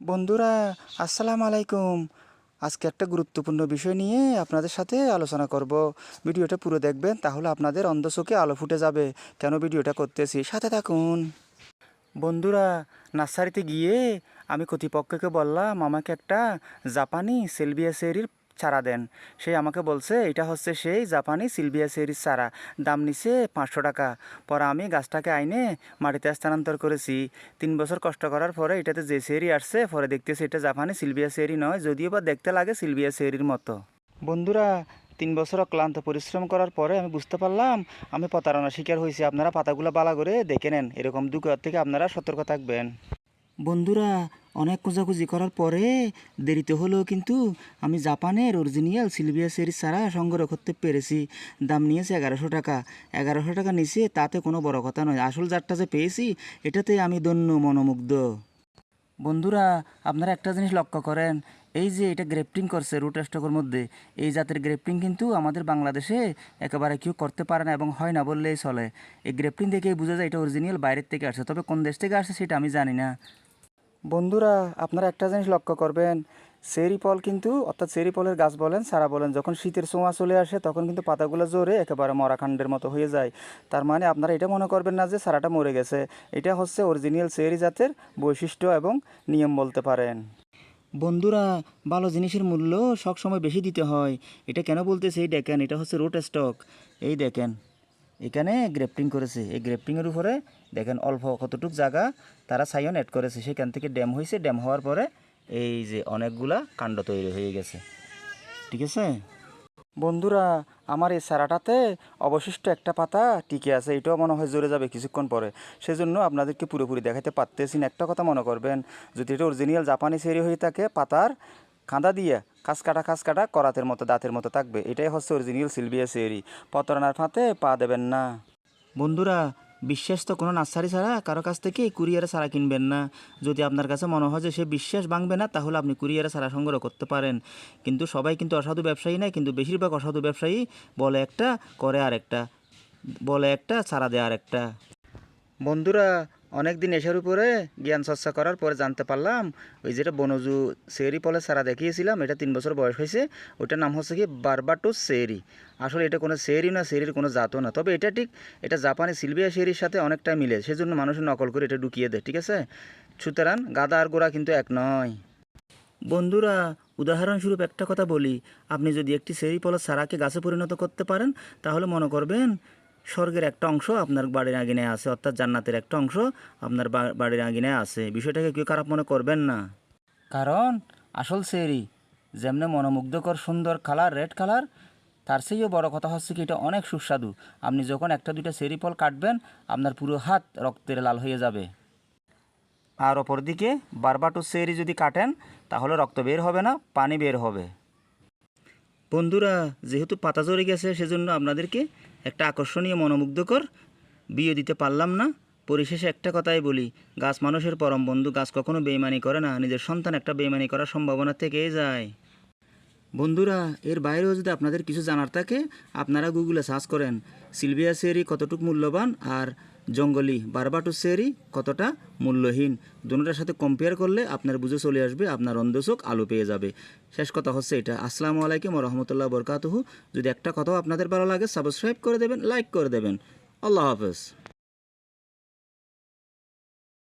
বন্ধুরা, আসসালামু আলাইকুম। আজকে একটা গুরুত্বপূর্ণ বিষয় নিয়ে আপনাদের সাথে আলোচনা করব। ভিডিওটা পুরো দেখবেন, তাহলে আপনাদের অন্ধচোখে আলো ফুটে যাবে। কেন ভিডিওটা করতেছি? সাথে থাকুন। বন্ধুরা, নার্সারিতে গিয়ে আমি কর্তৃপক্ষকে বললাম, আমাকে একটা জাপানি সেলভিয়া সেরির চারা দেন। সে আমাকে বলছে, এটা হচ্ছে সেই জাপানি সিলভিয়া সেরির চারা দাম নিছে পাঁচশো টাকা। পরে আমি গাছটাকে আইনে মাটিতে স্থানান্তর করেছি। তিন বছর কষ্ট করার পরে এটাতে যে সেরি আসছে, পরে দেখতেছি এটা জাপানি সিলভিয়া সেরি নয়, যদিও বা দেখতে লাগে সিলভিয়া সেরির মতো। বন্ধুরা, তিন বছর অক্লান্ত পরিশ্রম করার পরে আমি বুঝতে পারলাম, আমি প্রতারণা শিকার হয়েছি। আপনারা পাতাগুলো বালা করে দেখে নেন। এরকম দুঃখের থেকে আপনারা সতর্ক থাকবেন। বন্ধুরা অনেক খোঁজাখুঁজি করার পরে দেরিতে হলেও কিন্তু আমি জাপানের অরিজিনাল সিলভিয়া সেরি সারা সংগ্রহ করতে পেরেছি। দাম নিয়েছে এগারোশো টাকা। এগারোশো টাকা নিচে তাতে কোনো বড় কথা নয়। আসল জাতটা যে পেয়েছি, এটাতে আমি দন্য মনোমুগ্ধ। বন্ধুরা, আপনারা একটা জিনিস লক্ষ্য করেন, এই যে এটা গ্রেফটিং করছে রুট স্টকের মধ্যে, এই জাতের গ্রেফটিং কিন্তু আমাদের বাংলাদেশে একেবারে কেউ করতে পারে না এবং হয় না বললেই চলে। এই গ্রেফটিং দেখেই বোঝা যায় এটা অরিজিনাল বাইরের থেকে আসছে, তবে কোন দেশ থেকে আসছে সেটা আমি জানি না। বন্ধুরা, আপনারা একটা জিনিস লক্ষ্য করবেন সেরি ফল কিন্তু, অর্থাৎ সেরি ফলের গাছ বলেন, সারা বলেন, যখন শীতের ছোঁয়া চলে আসে, তখন কিন্তু পাতাগুলো জোরে একেবারে মরাখান্ডের মতো হয়ে যায়। তার মানে আপনারা এটা মনে করবেন না যে সারাটা মরে গেছে। এটা হচ্ছে অরিজিনাল সেরি জাতের বৈশিষ্ট্য এবং নিয়ম বলতে পারেন। বন্ধুরা, ভালো জিনিসের মূল্য সবসময় বেশি দিতে হয়। এটা কেন বলতেছে? এই দেখেন, এটা হচ্ছে রুট স্টক এই দেখেন। এখানে গ্রেফটিং করেছে। এই গ্রেফটিংয়ের উপরে দেখেন অল্প কতটুক জায়গা তারা সাইন অ্যাড করেছে। সেখান থেকে ড্যাম হয়েছে। ড্যাম হওয়ার পরে এই যে অনেকগুলা কাণ্ড তৈরি হয়ে গেছে। ঠিক আছে? বন্ধুরা, আমার এই সারাটাতে অবশিষ্ট একটা পাতা টিকে আছে। এটাও মনে হয় জোরে যাবে কিছুক্ষণ পরে। সেজন্য আপনাদেরকে পুরোপুরি দেখাতে পারতেছি না। একটা কথা মনে করবেন, যদি এটা অরিজিনাল জাপানি সেরি হয়ে থাকে, পাতার কাঁদা দিয়ে কাজ কাটা কাজ কাটা করাতের মতো, দাঁতের মতো থাকবে। এটাই হচ্ছে অরিজিনাল সিলভিয়া সেরি প্রতারণার ফাঁতে পা দেবেন না। বন্ধুরা, বিশ্বাস তো কোনো নার্সারি ছাড়া কারও কাছ থেকে কুরিয়ারে ছাড়া কিনবেন না। যদি আপনার কাছে মনে হয় যে সে বিশ্বাস ভাঙবে না, তাহলে আপনি কুরিয়ারে ছাড়া সংগ্রহ করতে পারেন। কিন্তু সবাই কিন্তু অসাধু ব্যবসায়ী নয়, কিন্তু বেশিরভাগ অসাধু ব্যবসায়ী বলে একটা, করে আর একটা বলে একটা, ছাড়া দেয় আর একটা বন্ধুরা অনেক দিন এসের উপরে জ্ঞান চর্চা করার পরে জানতে পারলাম, ওই যেটা বনজু সেরি পলে সারা দেখিয়েছিলাম, এটা তিন বছর বয়স হয়েছে, ওটার নাম হচ্ছে কি বারবাটুস সেরি। আসলে এটা কোনো সেরি না, সেরির কোনো জাতও না, তবে এটা ঠিক, এটা জাপানি সিলভিয়া সেরির সাথে অনেকটা মিলে, সেজন্য মানুষের নকল করে এটা ঢুকিয়ে দেয়, ঠিক আছে? সুতরাং গাদা আর গোড়া কিন্তু এক নয়। বন্ধুরা, উদাহরণস্বরূপ একটা কথা বলি, আপনি যদি একটি সেরি পলার সারাকে গাছে পরিণত করতে পারেন, তাহলে মনে করবেন স্বর্গের একটা অংশ আপনার বাড়ির আঙিনায় আছে অর্থাৎ জান্নাতের একটা অংশ আপনার বা- বাড়ির আঙিনায় আছে। বিষয়টাকে কেউ খারাপ মনে করবেন না। কারণ আসল সেরি যেমনি মনোমুগ্ধকর সুন্দর কালার রেড কালার তার চেয়েও বড় কথা হচ্ছে কি এটা অনেক সুস্বাদু। আপনি যখন একটা দুইটা সেরি ফল কাটবেন আপনার পুরো হাত রক্তের লাল হয়ে যাবে। আর অপরদিকে বারবাটু সেরি যদি কাটেন তাহলে রক্ত বের হবে না পানি বের হবে। বন্ধুরা, যেহেতু পাতা জড়ে গেছে, সেজন্য আপনাদেরকে একটা আকর্ষণীয়, মনোমুগ্ধকর বিয়ে দিতে পারলাম না। পরিশেষে একটা কথাই বলি, গাছ মানুষের পরম বন্ধু, গাছ কখনো বেইমানি করে না, নিজের সন্তান একটা বেইমানি করার সম্ভাবনা থেকেই যায়। বন্ধুরা, এর বাইরেও যদি আপনাদের কিছু জানার থাকে, আপনারা গুগলে সার্চ করেন, সিলভিয়া সেরি কতটুকু মূল্যবান আর জঙ্গলি বারবাটু সেরি কতটা মূল্যহীন? দুটার সাথে কম্পেয়ার করলে আপনার বুঝে চলে আসবে, আপনার অন্ধচোখ আলো পেয়ে যাবে। শেষ কথা হচ্ছে এটা। আসসালামু আলাইকুম রহমতুল্লাহ বরকাতহু। যদি একটা কথাও আপনাদের ভালো লাগে সাবস্ক্রাইব করে দেবেন লাইক করে দেবেন। আল্লাহ হাফেজ।